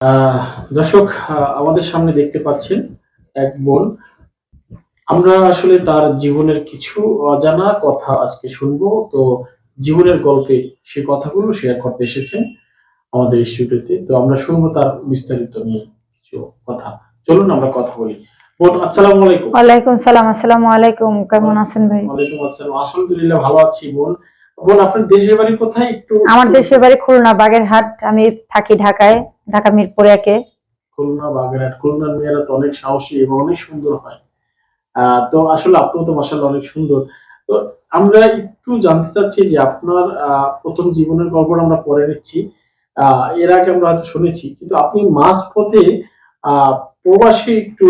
আহ, দর্শক আমাদের সামনে দেখতে পাচ্ছেন এক বোন। আমরা আসলে তার জীবনের কিছু অজানা কথা আজকে শুনব। তো জীবনের গল্পে সে কথাগুলো শেয়ার করতে এসেছেন আমাদের স্টুডিওতে তো আমরা শুনব তার বিস্তারিত নিয়ে কিছু কথা। চলুন আমরা কথা বলি। বোন আসসালামু আলাইকুম। ওয়ালাইকুম সালাম আসসালামু আলাইকুম। কেমন আছেন ভাই? ওয়ালাইকুম আসসালাম। আলহামদুলিল্লাহ ভালো আছি বোন। বোন আপনার দেশের বাড়ি কোথায়? একটু আমার দেশের বাড়ি খুলনা বাগেরহাট। আমি থাকি ঢাকায় ঢাকা মিরপুর একে। খুলনা বাগেরহাট। খুলনার মেয়েরা তো অনেক সাহসী এবং অনেক সুন্দর হয়। তো আসলে আপনিও তো মাসাল্লাহ অনেক সুন্দর। তো আমরা একটু জানতে চাচ্ছি যে আপনার প্রথম জীবনের গল্পটা আমরা পরে নিচ্ছি। আহ, এর আগে আমরা হয়তো শুনেছি কিন্তু আপনি মাঝ পথে আহ প্রবাসী একটু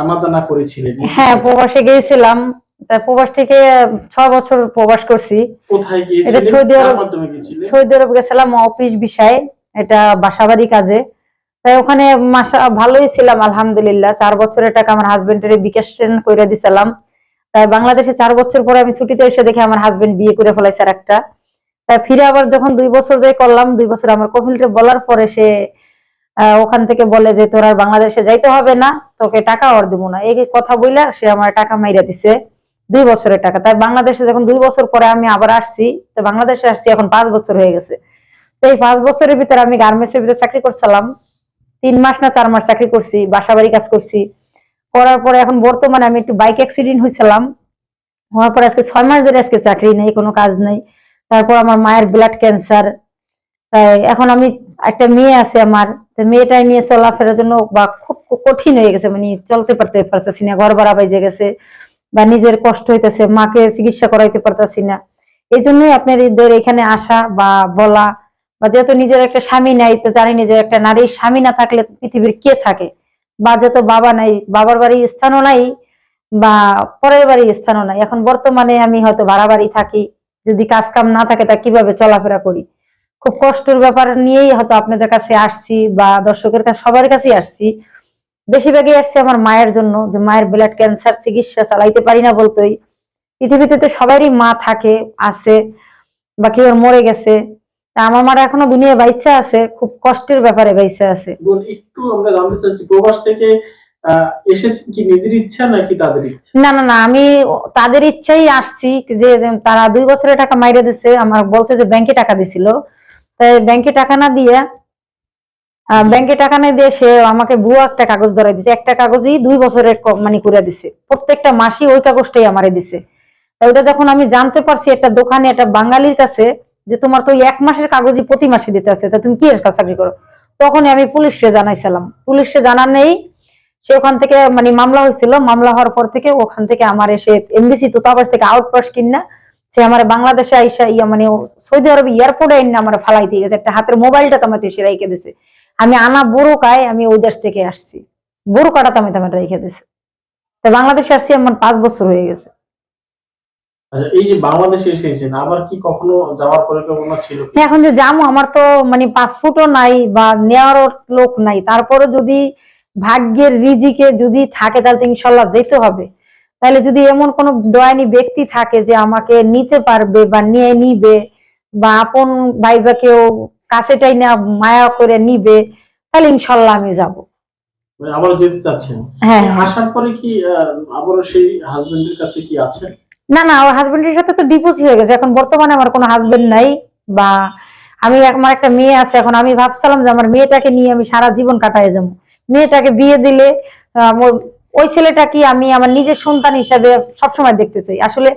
আনাদানা করেছিলেন। হ্যাঁ প্রবাসে গিয়েছিলাম। প্রবাস থেকে ছ বছর প্রবাস করছি। এটা সৌদি আরব- সৌদি আরব গেছিলাম অফিস বিষয়ে। এটা বাসাবাড়ি কাজে। তাই ওখানে ভালোই ছিলাম আলহামদুলিল্লাহ। চার বছরের টাকা আমার হাজবেন্ডের বিকাশ করে দিছিলাম। তাই বাংলাদেশে চার বছর পরে আমি ছুটিতে এসে দেখি আমার হাজবেন্ড বিয়ে করে ফেলাইছে একটা তাই ফিরে আবার যখন দুই বছর যাই করলাম দুই বছর আমার কফিলটা বলার পরে সে ওখান থেকে বলে যে তোর আর বাংলাদেশে যাইতে হবে না তোকে টাকা আর দিব না। এই কথা বইলা সে আমার টাকা মাইরা দিছে। দুই বছরের টাকা। তাই বাংলাদেশে যখন দুই বছর পরে আমি আবার আসছি, তো বাংলাদেশে আসছি এখন পাঁচ বছর হয়ে গেছে। তো এই পাঁচ বছরের ভিতরে আমি গার্মেন্টস এর ভিতরে চাকরি করছিলাম। তিন মাস না চার মাস চাকরি করছি বাসা বাড়ি কাজ করছি। করার পরে এখন বর্তমানে আমি একটু বাইক অ্যাক্সিডেন্ট হয়েছিলাম। হওয়ার পরে আজকে ছয় মাস ধরে আজকে চাকরি নেই, কোনো কাজ নেই। তারপর আমার মায়ের ব্লাড ক্যান্সার তাই এখন আমি একটা মেয়ে আছে আমার মেয়েটাই নিয়ে চলাফেরার জন্য বা খুব কঠিন হয়ে গেছে মানে চলতে পারতে পারতেছি না, ঘর ভাড়া বাইজে গেছে। বা নিজের কষ্ট হইতেছে, মাকে চিকিৎসা করাইতে পারতাছি না। এই জন্যই আপনাদের এখানে আসা বা বলা, বা যেহেতু নিজের একটা স্বামী নাই, তো জানি নিজের একটা নারীর স্বামী না থাকলে পৃথিবীর কে থাকে? বা যেহেতু বাবা নাই, বাবার বাড়ি স্থানও নাই, বা পরের বাড়ি স্থানও নাই। এখন বর্তমানে আমি হয়তো ভাড়া বাড়ি থাকি, যদি কাজ কাম না থাকে, তা কীভাবে চলাফেরা করি? খুব কষ্টের ব্যাপার নিয়েই হয়তো আপনাদের কাছে আসছি, বা দর্শকের কাছে, সবার কাছেই আসছি। বেশিরভাগই আসছি আমার মায়ের জন্য যে মায়ের ব্লাড ক্যান্সার চিকিৎসা চালাইতে পারি না বলতোই। পৃথিবীতে তো সবারই মা থাকে আছে বা কেউ মরে গেছে। তা আমার মারা এখনও দুনিয়া বাইসা আছে খুব কষ্টের ব্যাপারে বাইসা আছে। একটু আমরা জানতে চাচ্ছি প্রবাস থেকে কি নিজের ইচ্ছা নাকি তাদের ইচ্ছা? না না না আমি তাদের ইচ্ছাই আসছি যে তারা দুই বছরের টাকা মাইরে দিছে। আমার বলছে যে ব্যাংকে টাকা দিছিল। তাই ব্যাংকে টাকা না দিয়ে ব্যাংকে টাকা না দিয়ে সে আমাকে ভুয়া একটা কাগজ ধরাই দিছে। একটা কাগজই দুই বছরের মানে করে দিছে। প্রত্যেকটা মাসই ওই কাগজটাই আমারে দিছে। তাই ওটা যখন আমি জানতে পারছি, একটা দোকানে একটা বাঙালির কাছে যে তোমার তো এক মাসের কাগজই প্রতি মাসে দিতে আছে, তা তুমি কি এর চাকরি করো? তখনই আমি পুলিশে জানাইছিলাম। পুলিশে জানানেই সে ওখান থেকে মানে মামলা হয়েছিল। মামলা হওয়ার পর থেকে ওখান থেকে আমার এসে এমবিসি দূতাবাস থেকে আউটপাস কিনা, সে আমার বাংলাদেশে আইসা ইয়া মানে সৌদি আরব এয়ারপোর্টে এনে আমার ফালাই দিয়ে গেছে। একটা হাতের মোবাইলটা তো আমাকে সে রেখে দিছে। আমি আনা বোরকায় আমি ওই দেশ থেকে আসছি। বোরকাটা তো আমি তোমার রেখে দিছে। তো বাংলাদেশে আসছি আমার পাঁচ বছর হয়ে গেছে। আচ্ছা এই যে বাংলাদেশে এসেছেন আবার কি কখনো যাওয়ার পরিকল্পনা ছিল এখন যে যাব আমার তো মানে পাসপোর্টও নাই বা নেওয়ারও লোক নাই। তারপরে যদি ভাগ্যের রিজিকে যদি থাকে তাহলে তো ইনশাল্লাহ যেতে হবে। তাহলে যদি এমন কোন দয়ানি ব্যক্তি থাকে যে আমাকে নিতে পারবে বা নিয়ে নিবে বা আপন ভাই বা কেউ কাছেটাই না মায়া করে নিবে তাহলে ইনশাল্লাহ আমি যাব। মানে আবার যেতে চাচ্ছেন। হ্যাঁ। আসার পরে কি আহ, আবারও সেই হাজবেন্ডের কাছে কি আছে? না না আমার হাজবেন্ডের সাথে তো ডিভোর্স হয়ে গেছে। এখন বর্তমানে আমার কোনো হাজবেন্ড নাই বা আমি আমার একটা মেয়ে আছে। এখন আমি ভাবছিলাম যে আমার মেয়েটাকে নিয়ে আমি সারা জীবন কাটায় যাব। মেয়েটাকে বিয়ে দিলে ওই ছেলেটা কি আমি আমার নিজের সন্তান হিসাবে সবসময় দেখতে চাই? আসলে